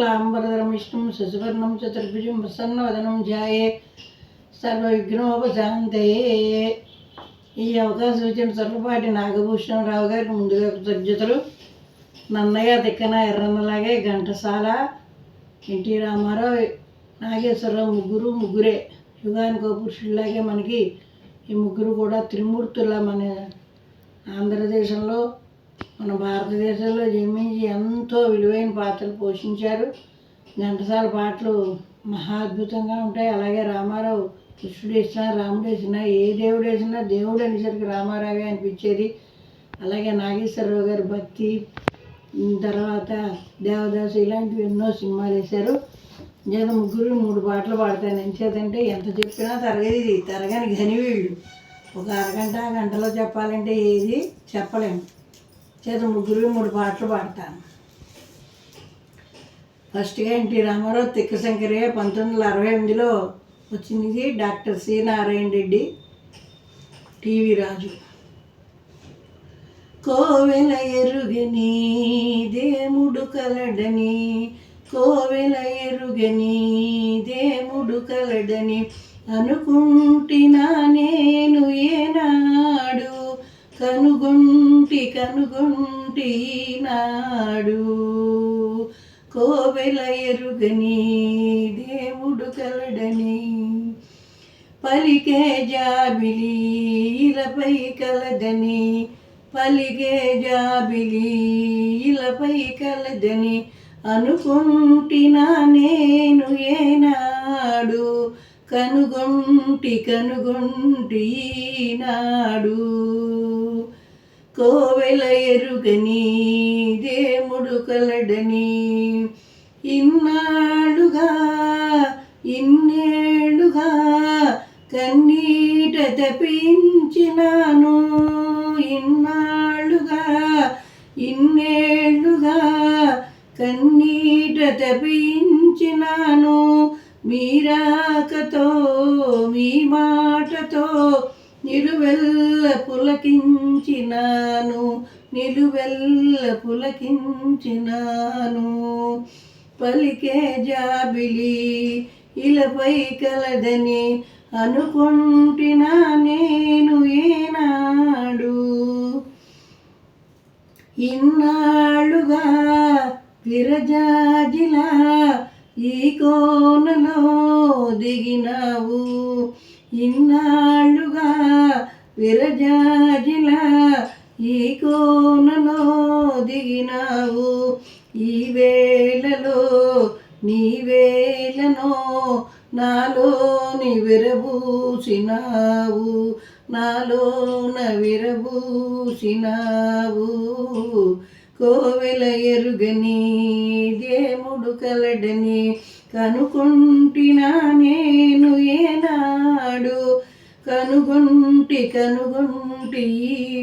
శుక్లాంబరధరం విష్ణుం శశివర్ణం చతుర్భుజం ప్రసన్నవదనం ధ్యాయే సర్వవిఘ్నోపశాంతయే ఈ అవకాశం ఇచ్చిన సర్వపాటి నాగభూషణరావు గారికి ముందుగా కృతజ్ఞతలు. నన్నయ్య తిక్కన ఎర్రన్నలాగే ఘంటసాల ఎన్టీ రామారావు నాగేశ్వరరావు ముగ్గురు ముగ్గురే. యుగానికి ఒక పురుషుల్లాగే మనకి ఈ ముగ్గురు కూడా త్రిమూర్తుల మన భారతదేశంలో జన్మించి ఎంతో విలువైన పాత్రలు పోషించారు. ఘంటసాల పాటలు మహా అద్భుతంగా ఉంటాయి. అలాగే రామారావు కృష్ణుడు వేసినా రాముడు వేసినా ఏ దేవుడు వేసినా దేవుడు అనేసరికి రామారావే అనిపించేది. అలాగే నాగేశ్వరరావు గారి భక్తి తర్వాత దేవదాసు ఇలాంటివి ఎన్నో సినిమాలు వేశారు. నేను ముగ్గురు మూడు పాటలు పాడతాను. ఎంచేతంటే ఎంత చెప్పినా తరగది తరగని గనివీళ్ళు ఒక అరగంట గంటలో చెప్పాలంటే ఏది చెప్పలేము. చేత ముగ్గురు మూడు పాటలు పాడతాను. ఫస్ట్గా ఎన్టీ రామారావు తిక్కశంకరే పంతొమ్మిది వందల అరవై ఎనిమిదిలో వచ్చింది doctor C Narayana Reddy TV Raju. కోవెల ఎరుగని దేముడు కలడని కోవెల ఎరుగని దేముడు కలడని అనుకుంటున్నా నేను ఏనాడు కనుగొన్న కనుగొంటినాడు. కోవెల ఎరుగని దేవుడు కలడని పలికే జాబిలి ఇలపై కలదని పలిగే జాబిలి ఇలపై కలదని అనుకుంటినా నేను ఏనాడు. కనుగొంటి కనుగొంటి నాడు కోవెల ఎరుగని దేముడు కలడని ఇన్నాళ్ళుగా ఇన్నేళ్ళుగా కన్నీట తపించినాను ఇన్నాళ్ళుగా ఇన్నేళ్ళుగా కన్నీట తపించినాను మీరాకతో మీ మాటతో నిలువెల్ల పులకించినాను నిలువెల్ల పులకించినాను. పలికే జాబిలి ఇలపై కలదని అనుకుంటున్నా నేను ఏనాడు. ఇన్నాళ్ళుగా విరజాజిలా ఈ కోనలో దిగినావు. ఇన్నాళ్ళుగా విరజాజిలా ఈ కోనలో దిగినావు. ఈ వేళలో నీ వేళనో నాలోని విరబూసినావు. నాలోన విరబూసినావు. కోవెల ఎరుగని దేముడు కలడని కనుకుంటినా నేను ఏనాడు? కనుగొంటి కనుగొంటి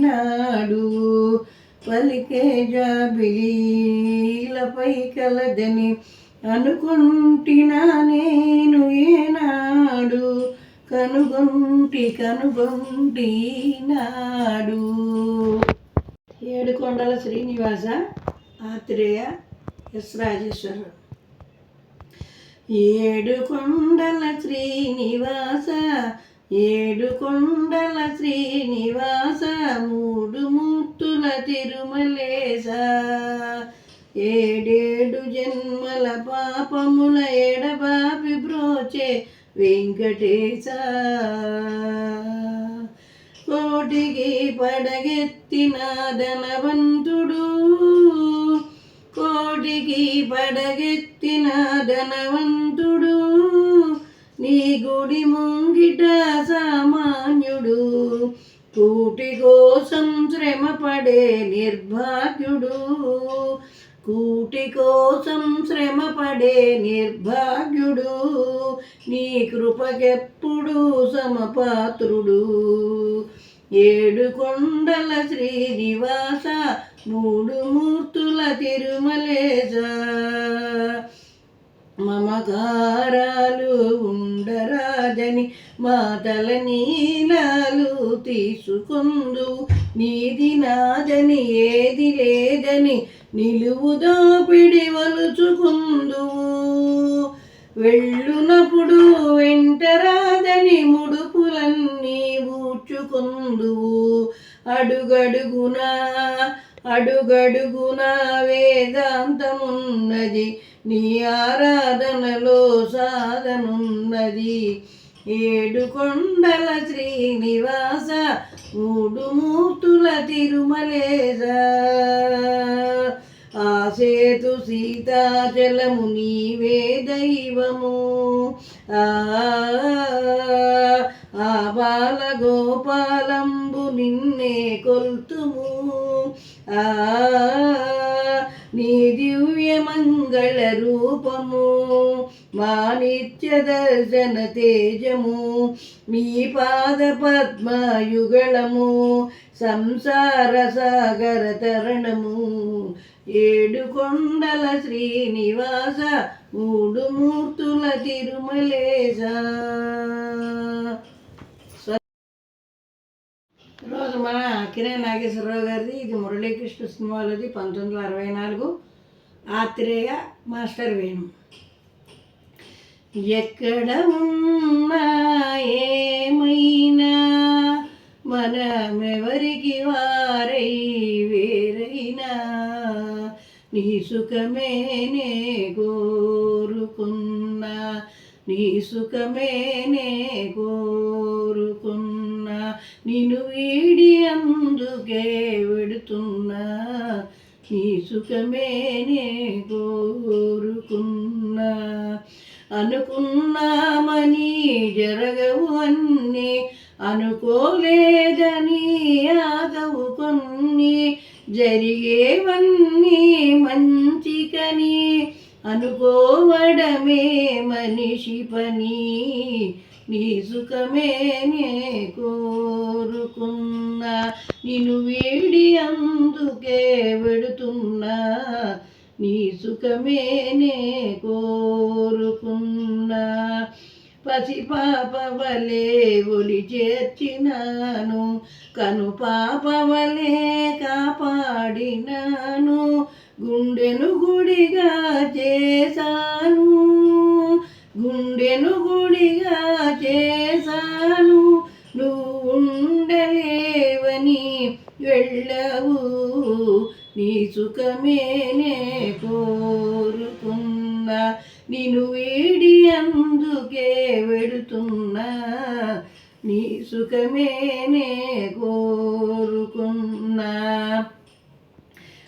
నాడు పలికే జాబిలీలపై కలదని అనుకుంటినా నేను ఏనాడు? కనుగొంటి కనుగొంటి నాడు ఏడుకొండల శ్రీనివాస ఆత్రేయ ఎస్ రాజేశ్వరరావు. ఏడు కొండల శ్రీనివాస ఏడు కొండల శ్రీనివాస మూడు మూర్తుల తిరుమలేస ఏడేడు జన్మల పాపముల ఎడబాపి బ్రోచే వెంకటేశ. కోటికి పడగెత్తిన ధనవంతుడు కోటికి పడగెత్తిన ధనవంతుడు నీ గుడి ముంగిట సామాన్యుడు కూటి కోసం శ్రమపడే నిర్భాగ్యుడు. కూటి కోసం శ్రమపడే నిర్భాగ్యుడు నీ కృపకెప్పుడు సమపాత్రుడు. ఏడు కొండల శ్రీనివాస మూడు మూర్తుల తిరుమలేజ మమకారాలు ఉండరాజని మాతల నీలాలు తీసుకుందు. నీది నాదని ఏది లేదని నిలువుదోపిడి వలుచుకుందువు. వెళ్ళునప్పుడు వెంటరాదని ముడుపులన్నీ ఊడ్చుకుందువు. అడుగడుగునా అడుగడుగునా వేదాంతమున్నది. నీ ఆరాధనలో సాధనున్నది. ఏడు కొండల శ్రీనివాస మూడు మూర్తుల తిరుమలేస ఆసేతు సీతాచలము నీవే దైవము. ఆ ఆ బాల గోపాలంబు నిన్నే కొల్తుము. ఆ నీ దివ్య మంగళ రూపము మా నిత్య దర్శన తేజము మీ పాద పద్మయుగళము సంసార సాగర తరణము. ఏడు కొండల శ్రీనివాస మూడు మూర్తుల తిరుమలేశ. రోజు మన కిరణ్ నాగేశ్వరరావు గారిది ఇది మురళీకృష్ణ సినిమాలది పంతొమ్మిది వందల అరవై నాలుగు. ఆత్రేయ మాస్టర్ వేణు. ఎక్కడ ఉన్నా ఏమైనా మనమెవరికి వారై వేరైనా నీ సుఖమే నే కోరుకున్నా. నీ సుఖమే నే కోరుకున్నా. నిన్ను వీడి అందుకే వెడుతున్నా. నీ సుఖమే నే కోరుకున్నా. అనుకున్నామని జరగవు అన్నీ అనుకోలేదని ఆగవు కొన్ని. జరిగేవన్నీ మంచికని అనుకోవడమే మనిషి పని. నీ సుఖమేనే కోరుకున్నా నిన్ను వీడి అందుకే వెడుతున్నా. నీ సుఖమేనే కోరుకున్నా. పసి పాప వలే ఒలి చేర్చినాను. కను పాప పాడినాను గుండెను గుడిగా చేశాను. గుండెను గుడిగా చేశాను. నువ్వు ఉండలేవని వెళ్ళవు. నీ సుఖమేనే కోరుకున్నా. నిన్ను వేడి అందుకే వెడుతున్నా. నీ సుఖమేనే కోరుకున్నా.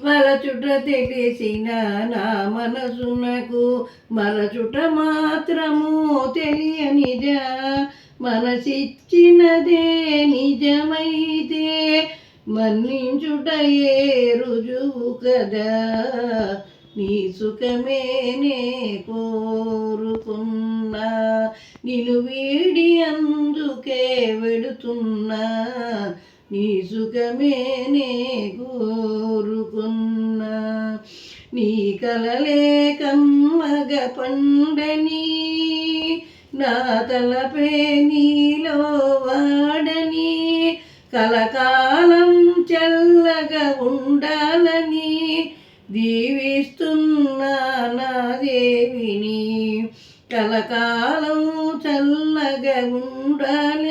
వలచుట తెలిసిన నా మనసునకు మరచుట మాత్రము తెలియనిదా. మనసిచ్చినదే నిజమైతే మన్నించుటయే రుజువు కదా? నీ సుఖమేనే కోరుకున్నా. నిన్ను వీడి అందుకే వెడుతున్నా. నీ సుఖమేనే కోరుకున్నా. నీ కలలే కమ్మగ పండని నా తలపే నీలో వాడని కలకాలం చల్లగా ఉండాలని దీవిస్తున్నా నా దేవిని. కలకాలం చల్లగా ఉండాలి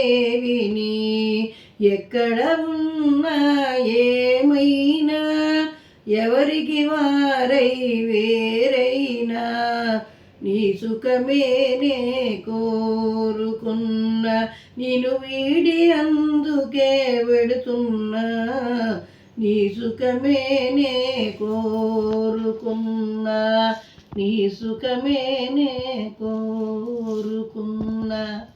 దేవిని ఎక్కడ ఉన్నా ఏమైనా? ఎవరికి వారై వేరైనా? నీ సుఖమేనే కోరుకున్నా నేను వీడి అందుకే వెడుతున్నా నీ సుఖమేనే కోరుకున్నా నీ సుఖమేనే కోరుకున్నా.